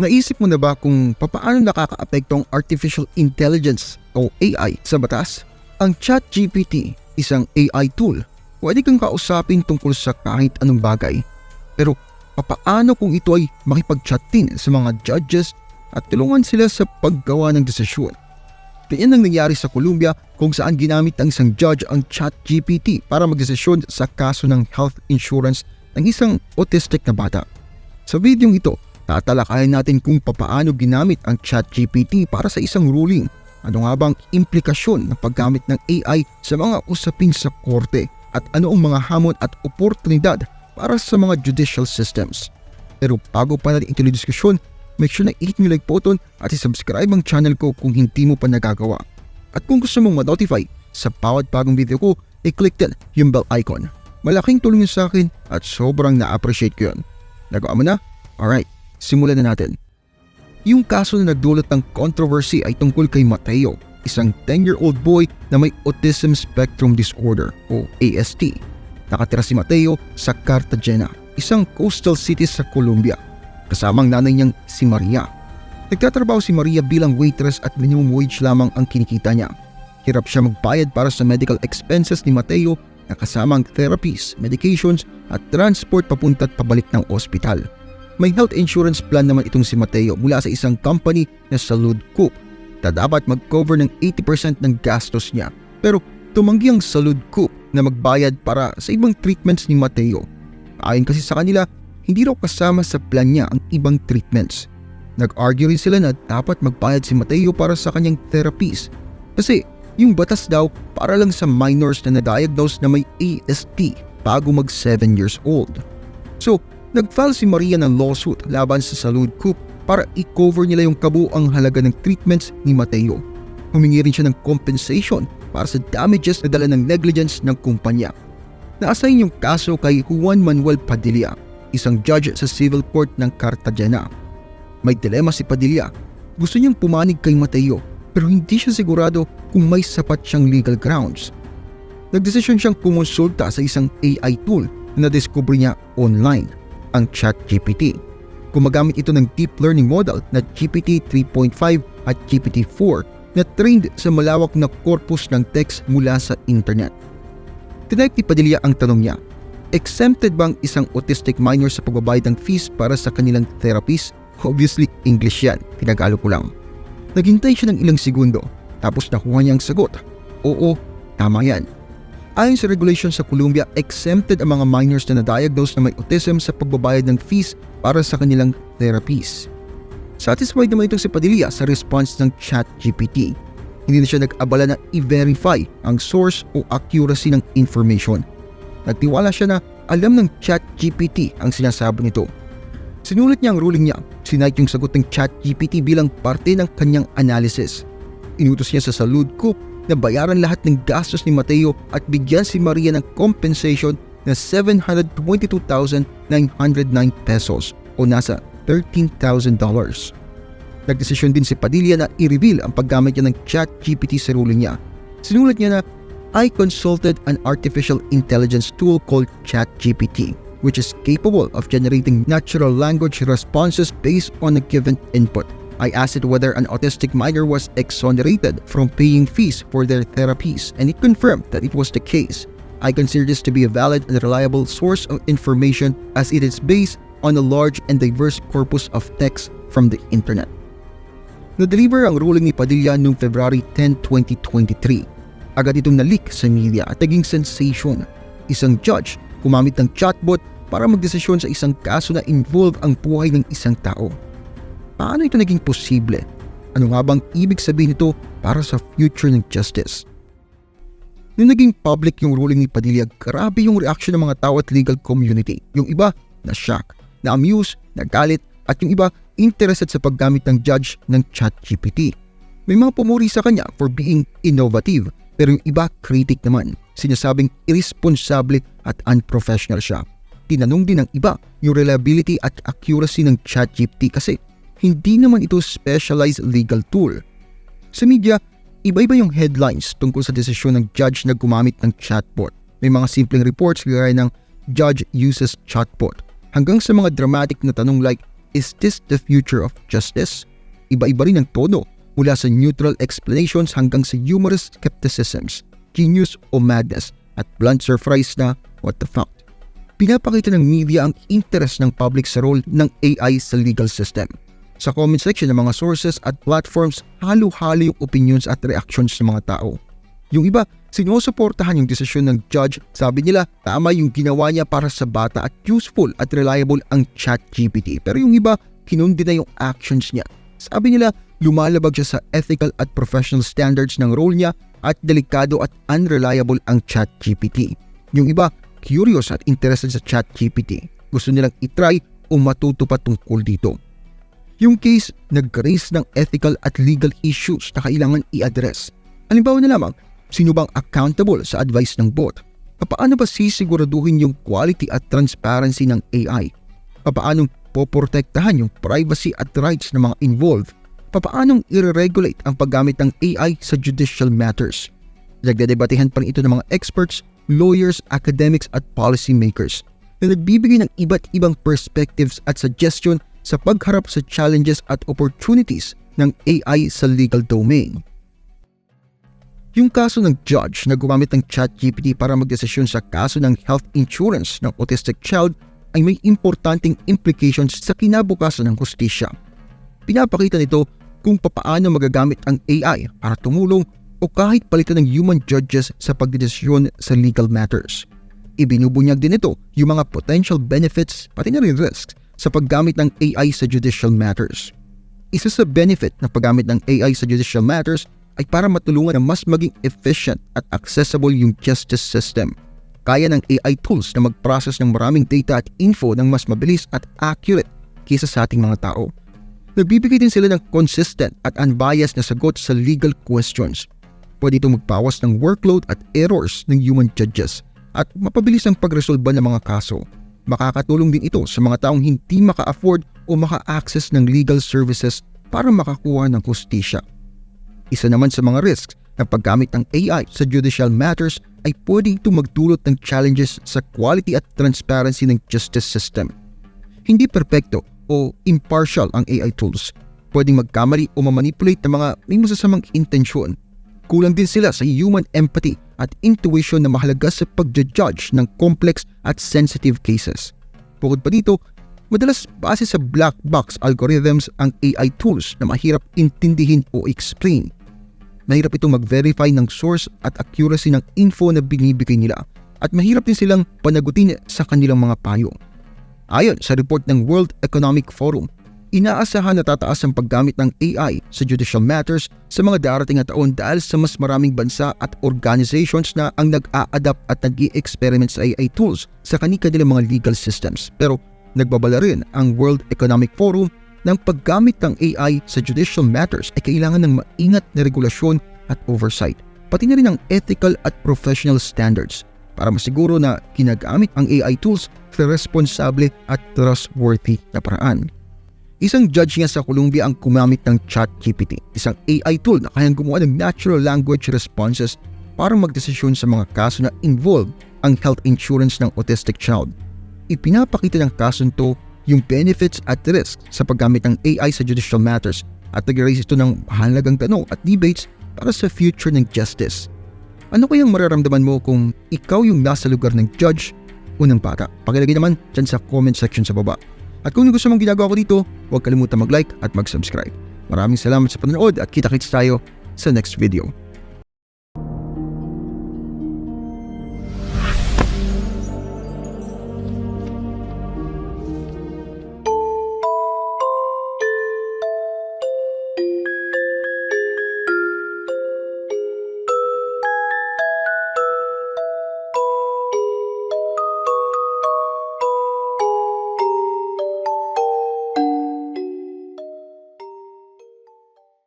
Naisip mo na ba kung papaano nakakaapekto ang artificial intelligence o AI sa batas? Ang ChatGPT, isang AI tool, pwede kang kausapin tungkol sa kahit anong bagay. Pero papaano kung ito ay makipag-chat din sa mga judges at tulungan sila sa paggawa ng desisyon? Ganyan ang nangyari sa Colombia kung saan ginamit ng isang judge ang ChatGPT para magdesisyon sa kaso ng health insurance ng isang autistic na bata. Sa videong ito, tatalakayin natin kung papaano ginamit ang ChatGPT para sa isang ruling. Ano nga bang implikasyon ng paggamit ng AI sa mga usapin sa korte at ano ang mga hamon at oportunidad para sa mga judicial systems. Pero bago pa natin ituloy diskusyon, make sure na i-hit nyo like button at i-subscribe ang channel ko kung hindi mo pa nagagawa. At kung gusto mong ma-notify sa bawat bagong video ko, i-click din yung bell icon. Malaking tulong yun sa akin at sobrang na-appreciate ko yun. Nagawa mo na? Alright, simulan na natin. Yung kaso na nagdulot ng controversy ay tungkol kay Mateo, isang 10-year-old boy na may Autism Spectrum Disorder o ASD. Nakatira si Mateo sa Cartagena, isang coastal city sa Colombia. Kasamang nanay niyang si Maria. Nagtatrabaho si Maria bilang waitress at minimum wage lamang ang kinikita niya. Hirap siya magbayad para sa medical expenses ni Mateo na kasamang therapies, medications at transport papunta at pabalik ng ospital. May health insurance plan naman itong si Mateo mula sa isang company na Salud Coop na dapat mag-cover ng 80% ng gastos niya. Pero tumanggi ang Salud Coop na magbayad para sa ibang treatments ni Mateo. Ayon kasi sa kanila, hindi raw kasama sa plan niya ang ibang treatments. Nag-argue rin sila na dapat magbayad si Mateo para sa kanyang therapies kasi yung batas daw para lang sa minors na na-diagnose na may ASD bago mag 7 years old. So, nag-file si Maria ng lawsuit laban sa Salud Coop para i-cover nila yung kabuang halaga ng treatments ni Mateo. Humingi rin siya ng compensation para sa damages na dala ng negligence ng kumpanya. Na-assign yung kaso kay Juan Manuel Padilla, isang judge sa civil court ng Cartagena. May dilema si Padilla. Gusto niyang pumanig kay Mateo pero hindi siya sigurado kung may sapat siyang legal grounds. Nagdesisyon siyang kumonsulta sa isang AI tool na nadiscover niya online, ang ChatGPT. Gumagamit ito ng deep learning model na GPT 3.5 at GPT 4 na trained sa malawak na corpus ng text mula sa internet. Tinipe ni Padilla ang tanong niya, exempted bang isang autistic minor sa pagbabayad ng fees para sa kanilang therapies? Obviously, English yan, pinagalo ko lang. Naghintay siya ng ilang segundo, tapos nakuha niya ang sagot. Oo, tama yan. Ayon sa regulation sa Colombia, exempted ang mga minors na na-diagnose na may autism sa pagbabayad ng fees para sa kanilang therapies. Satisfied naman itong si Padilla sa response ng ChatGPT. Hindi na siya nag-abala na i-verify ang source o accuracy ng information. Nagtiwala siya na alam ng ChatGPT ang sinasabi nito. Sinulat niya ang ruling niya, sinite yung sagot ng ChatGPT bilang parte ng kanyang analysis. Inutos niya sa Salud Coop na bayaran lahat ng gastos ni Mateo at bigyan si Maria ng compensation na 722,909 pesos o nasa $13,000. Nagdesisyon din si Padilla na i-reveal ang paggamit niya ng ChatGPT sa ruling niya. Sinulat niya na, I consulted an artificial intelligence tool called ChatGPT, which is capable of generating natural language responses based on a given input. I asked whether an autistic minor was exonerated from paying fees for their therapies, and it confirmed that it was the case. I consider this to be a valid and reliable source of information as it is based on a large and diverse corpus of text from the internet. Na-deliver ang ruling ni Padilla noong February 10, 2023. Agad itong na-leak sa media at naging sensation. Isang judge gumamit ng chatbot para magdesisyon sa isang kaso na involve ang buhay ng isang tao. Paano ito naging posible? Ano nga bang ibig sabihin nito para sa future ng justice? Nung naging public yung ruling ni Padilla, grabe yung reaction ng mga tao at legal community. Yung iba, na-shock, na-amuse, nagalit, at yung iba, interested sa paggamit ng judge ng ChatGPT. May mga pumuri sa kanya for being innovative, pero yung iba critic naman. Sinasabing irresponsable at unprofessional siya. Tinanong din ng iba yung reliability at accuracy ng ChatGPT kasi hindi naman ito specialized legal tool. Sa media, iba-iba yung headlines tungkol sa desisyon ng judge na gumamit ng chatbot. May mga simpleng reports gaya ng judge uses chatbot hanggang sa mga dramatic na tanong like is this the future of justice? Iba-iba rin ang tono mula sa neutral explanations hanggang sa humorous skepticisms, genius o madness at blunt surprise na what the fuck. Pinapakita ng media ang interest ng public sa role ng AI sa legal system. Sa comment section ng mga sources at platforms, halo-halo yung opinions at reactions ng mga tao. Yung iba, sinusuportahan yung desisyon ng judge. Sabi nila, tama yung ginawa niya para sa bata at useful at reliable ang chat GPT. Pero yung iba, kinundi na yung actions niya. Sabi nila, lumalabag siya sa ethical at professional standards ng role niya at delikado at unreliable ang chat GPT. Yung iba, curious at interested sa chat GPT. Gusto nilang itry o matuto pa tungkol dito. Yung case, nag-raise ng ethical at legal issues na kailangan i-address. Halimbawa na lamang, Sino bang accountable sa advice ng bot? Paano ba sisiguraduhin yung quality at transparency ng AI? Paano poprotektahan yung privacy at rights ng mga involved? Paano i-regulate ang paggamit ng AI sa judicial matters? Nagdedebatehan pa rin ito ng mga experts, lawyers, academics at policy makers na nagbibigay ng iba't ibang perspectives at suggestion sa pagharap sa challenges at opportunities ng AI sa legal domain. Yung kaso ng judge na gumamit ng ChatGPT para magdesisyon sa kaso ng health insurance ng autistic child ay may importanteng implications sa kinabukasan ng hustisya. Pinapakita nito kung papaano magagamit ang AI para tumulong o kahit palitan ng human judges sa pagdedesisyon sa legal matters. Ibinubunyag din ito yung mga potential benefits pati na rin risks sa paggamit ng AI sa judicial matters. Isa sa benefit ng paggamit ng AI sa judicial matters ay para matulungan na mas maging efficient at accessible yung justice system. Kaya ng AI tools na mag-process ng maraming data at info ng mas mabilis at accurate kaysa sa ating mga tao. Nagbibigay din sila ng consistent at unbiased na sagot sa legal questions. Pwede itong magpawas ng workload at errors ng human judges at mapabilis ang pagresolba ng mga kaso. Makakatulong din ito sa mga taong hindi maka-afford o maka-access ng legal services para makakuha ng hustisya. Isa naman sa mga risks ng paggamit ng AI sa judicial matters ay pwedeng ito magdulot ng challenges sa quality at transparency ng justice system. Hindi perpekto o impartial ang AI tools. Pwedeng magkamali o mamanipulate ng mga may masasamang intensyon. Kulang din sila sa human empathy at intuition na mahalaga sa pagja-judge ng complex at sensitive cases. Bukod pa dito, madalas base sa black box algorithms ang AI tools na mahirap intindihin o explain mahirap itong mag-verify ng source at accuracy ng info na binibigay nila at mahirap din silang panagutin sa kanilang mga payo. Ayon sa report ng World Economic Forum, inaasahan na tataas ang paggamit ng AI sa judicial matters sa mga darating na taon dahil sa mas maraming bansa at organizations na ang nag-a-adapt at nag experiment sa AI tools sa kanilang mga legal systems. Pero nagbabala rin ang World Economic Forum ng paggamit ng AI sa judicial matters ay kailangan ng maingat na regulasyon at oversight, pati na rin ang ethical at professional standards para masiguro na ginagamit ang AI tools sa responsable at trustworthy na paraan. Isang judge nga sa Colombia ang kumamit ng ChatGPT, isang AI tool na kayang gumawa ng natural language responses para magdesisyon sa mga kaso na involve ang health insurance ng autistic child. Ipinapakita ng kaso to yung benefits at risks sa paggamit ng AI sa judicial matters at nag-raise ito ng mahalagang tanong at debates para sa future ng justice. Ano kayang mararamdaman mo kung ikaw yung nasa lugar ng judge o ng bata? Pakilagay naman dyan sa comment section sa baba. At kung gusto mong ginagawa ko dito, huwag kalimutan mag-like at mag-subscribe. Maraming salamat sa panonood at kita-kits tayo sa next video.